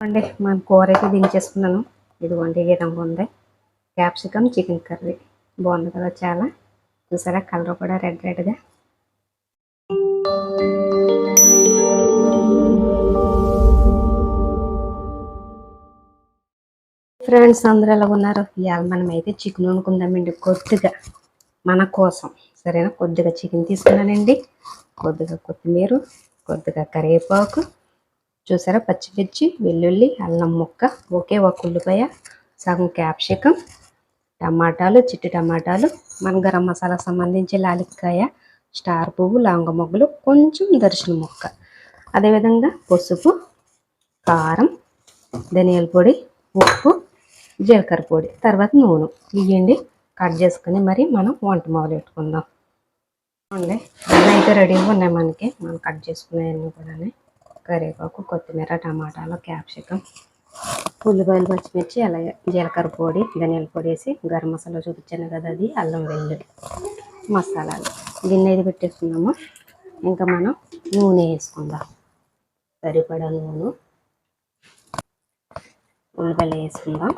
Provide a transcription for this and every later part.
అండి మన కూర అయితే దించేసుకున్నాను. ఇదిగోండి ఈ విధంగా ఉంది. Capsicum chicken curry. బాగుంది కదా చాలా. చూసారా కలర్ కూడా రెడ్ రెడ్గా. ఫ్రెండ్స్ అందరూ ఎలా ఉన్నారు? ఇవాళ మనం అయితే చికెన్ వండుకుందామండి కొద్దిగా. మన కోసం. సరేనా? కొద్దిగా చికెన్ తీసుకున్నానండి. కొద్దిగా కొత్తిమీర కొద్దిగా కరివేపాకు చూసారా? పచ్చిమిర్చి వెల్లుల్లి అల్లం ముక్క ఒకే ఒక ఉల్లిపాయ సగం క్యాప్సికం టమాటాలు చిట్టి టమాటాలు మన గరం మసాలా సంబంధించి లాలిక్కాయ స్టార్ పువ్వు లవంగ మొగ్గలు కొంచెం దర్శన ముక్క. అదేవిధంగా పసుపు కారం ధనియాల పొడి ఉప్పు జీలకర్ర పొడి తర్వాత నూనె. ఇవ్వండి కట్ చేసుకుని మరి మనం వంట మొదలు పెట్టుకుందాం అండి అన్నీ అయితే రెడీగా ఉన్నాయి మనకి. మనం కట్ చేసుకునేవన్నీ కూడా కరివేపాకు కొత్తిమీర టమాటాలు క్యాప్సికం ఉల్లిపాయలు పచ్చిమిర్చి అలాగే జీలకర్ర పొడి ధనియాల పొడి వేసి గరం మసాలా చూపించాను కదా అది అల్లం వెల్లుల్లి మసాలాలు. గిన్నె ఇది పెట్టేసుకున్నాము ఇంకా మనం నూనె వేసుకుందాం. సరిపడా నూనె. ఉల్లిపాయలు వేసుకుందాం.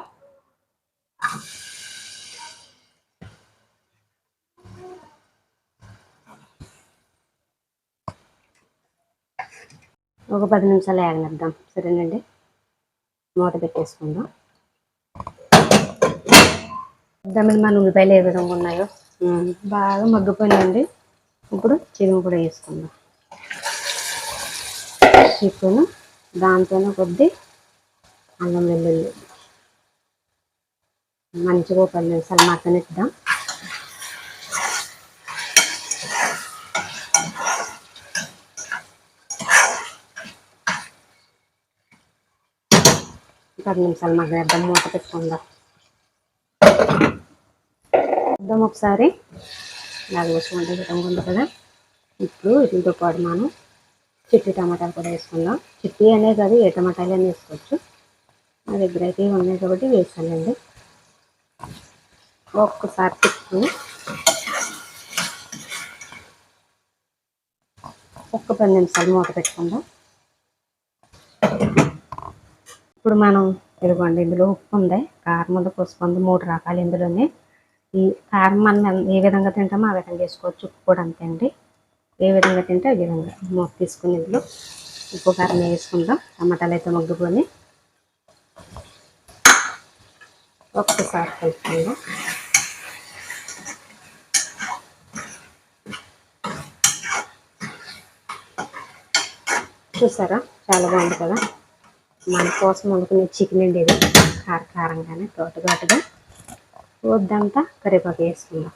ఒక పది నిమిషాలు వేగనిద్దాం సరేనండి? మూత పెట్టేసుకుందాం. దాని మన ఉల్లిపాయలు ఏ విధంగా ఉన్నాయో? బాగా మగ్గిపోయినాయండి. ఇప్పుడు చికెన్ కూడా వేసుకుందాం. చికెన్ దాంతోనే కొద్ది అల్లం వెల్లుల్లి. మంచిగా ఒక పది నిమిషాలు మగ్గనిద్దాం. పది నిమిషాలు మగ్గనిద్దాం మూత పెట్టుకుందాం. ఇద్దాం ఒకసారి. నాలుగు వచ్చి విధంగా ఉంది కదా? ఇప్పుడు వీటితో పాటు మనం చిట్టి టమాటాలు కూడా వేసుకుందాం. చిట్టి అనే కాదు ఏ టమాటాలు అని వేసుకోవచ్చు. మా దగ్గర అయితే ఉన్నాయి కాబట్టి వేసానండి ఒక్కసారి తిప్పుకుని ఒక్క పది నిమిషాలు మూత పెట్టుకుందాం. ఇప్పుడు మనం ఇదిగోండి ఇందులో ఉప్పు ఉంది. కారం ఉంది పసుపు ఉంది మూడు రకాలు ఇందులోనే ఈ కారం మనం ఏ విధంగా తింటామో ఆ విధంగా వేసుకోవచ్చు. ఉప్పు కూడా అంతే అండి. ఏ విధంగా తింటే ఆ విధంగా. మూత తీసుకుని ఇందులో ఉప్పు కారం వేసుకుందాం. టమాటాలు అయితే మగ్గుకొని ఒక్కసారి కలుపుకుందాం. చూసారా? చాలా బాగుంది కదా? మన కోసం వండుకునే చికెన్ అండి ఇది. కార కారంగానే తోట తోటగా వద్దంతా కరివేపాకు వేసుకుందాం.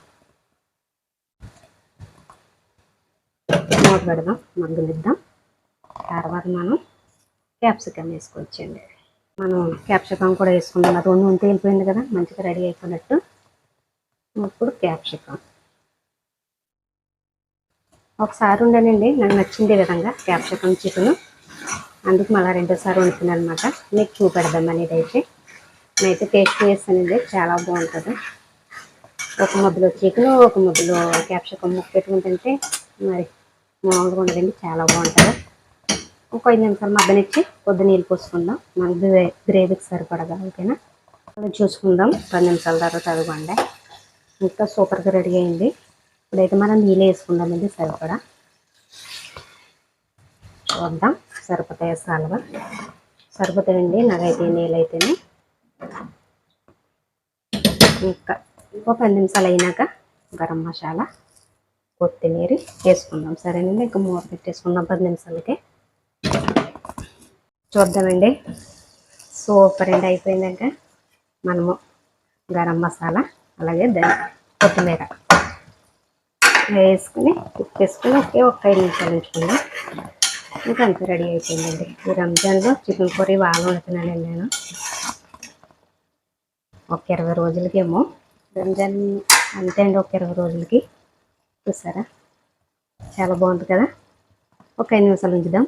మూత పెడదాం మగ్గునిద్దాం తర్వాత మనం క్యాప్సికమ్ వేసుకోవచ్చండి. మనం క్యాప్సికమ్ కూడా వేసుకుందాం. అది రెండు ఉంటే వెళ్ళిపోయింది కదా మంచిగా రెడీ అయిపోయినట్టు. ఇప్పుడు క్యాప్సికమ్ ఒకసారి ఉండనండి నాకు నచ్చిందే విధంగా క్యాప్సికమ్ చికెన్. అందుకు మళ్ళీ రెండోసారి వండుతున్నాను అనమాట మీకు చూపెడదాం అనేది అయితే నేనైతే టేస్ట్ చేస్తానండి చాలా బాగుంటుంది. ఒక ముద్దలో చికెన్ ఒక ముద్దలో క్యాప్సికమ్ ముక్క పెట్టుకుంటుంటే మరి మామూలుగా ఉండదండి చాలా బాగుంటుంది. ఒక ఐదు నిమిషాలు మగ్గనిచ్చి పొద్దు నీళ్ళు పోసుకుందాం. మన గ్రే గ్రేవీకి సరిపడగా ఓకేనా? చూసుకుందాం. పది నిమిషాల తర్వాత అదిగోండి. ఇంకా సూపర్గా రెడీ అయింది. ఇప్పుడైతే మనం నీళ్ళు వేసుకుందామండి సరిపడా. చూద్దాం. సరిపోతాయి సాలుగా సరిపోతాయండి నాకైతే నీళ్ళు అయితేనే ఇంకా ఇంకో పది నిమిషాలు అయినాక గరం మసాలా కొత్తిమీర వేసుకుందాం. సరేనండి ఇంకా మూత పెట్టేసుకుందాం పది నిమిషాలకి. చూద్దామండి. సూపర్ అండి అయిపోయిందాక మనము గరం మసాలా అలాగే ధని కొత్తిమీర వేసుకుని ఉప్పేసుకుని ఒకే ఒక్క ఐదు నిమిషాలు ఉంచుకుందాం. ఇంకా అంతే రెడీ అయిపోయిందండి. ఈ రంజాన్లో చికెన్ కర్రీ బాగా వండుతున్నానండి నేను. ఒక ఇరవై రోజులకేమో. రంజాన్ అంతే అండి ఒక ఇరవై రోజులకి. చూసారా? చాలా బాగుంది కదా? ఒక ఐదు నిమిషాలు ఉంచుదాం.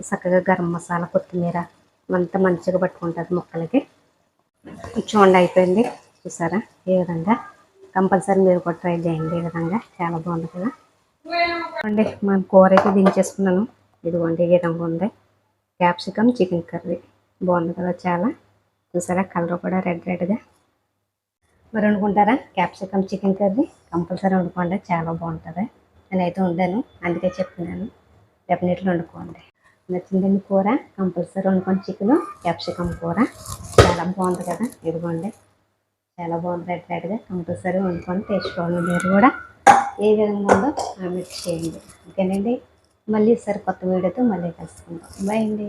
చక్కగా గరం మసాలా కొత్తిమీర అంతా మంచిగా పట్టుకుంటుంది ముక్కలకి. చూడండి అయిపోయింది. చూసారా? ఏ విధంగా కంపల్సరీ మీరు కూడా ట్రై చేయండి. ఈ విధంగా చాలా బాగుంది కదా? అండి మన కూర అయితే దించేసుకున్నాను. ఇదిగోండి ఈ విధంగా ఉంది. Capsicum chicken curry. బాగుంది కదా చాలా. చూసారా? కలర్ కూడా రెడ్ రెడ్గా. మరి వండుకుంటారా? Capsicum chicken curry? కంపల్సరీ వండుకోండి. చాలా బాగుంటుంది. నేనైతే వండాను. అందుకే చెప్తున్నాను డెఫినెట్లీ వండుకోండి. నచ్చిందండి కూర కంపల్సరీ వండుకోండి. చికెన్ క్యాప్సికమ్ కూర. చాలా బాగుంది కదా. ఇదిగోండి. చాలా బాగుంది. రెడ్ రెడ్గా. కంపల్సరీ వండుకొని టేస్ట్ మీరు కూడా ఏ విధంగా ఉందో కామెంట్ చేయండి. ఓకేనండి? మళ్ళీ సరికొత్త వీడియోతో మళ్ళీ కలుసుకుందాం. బాయ్ అండి.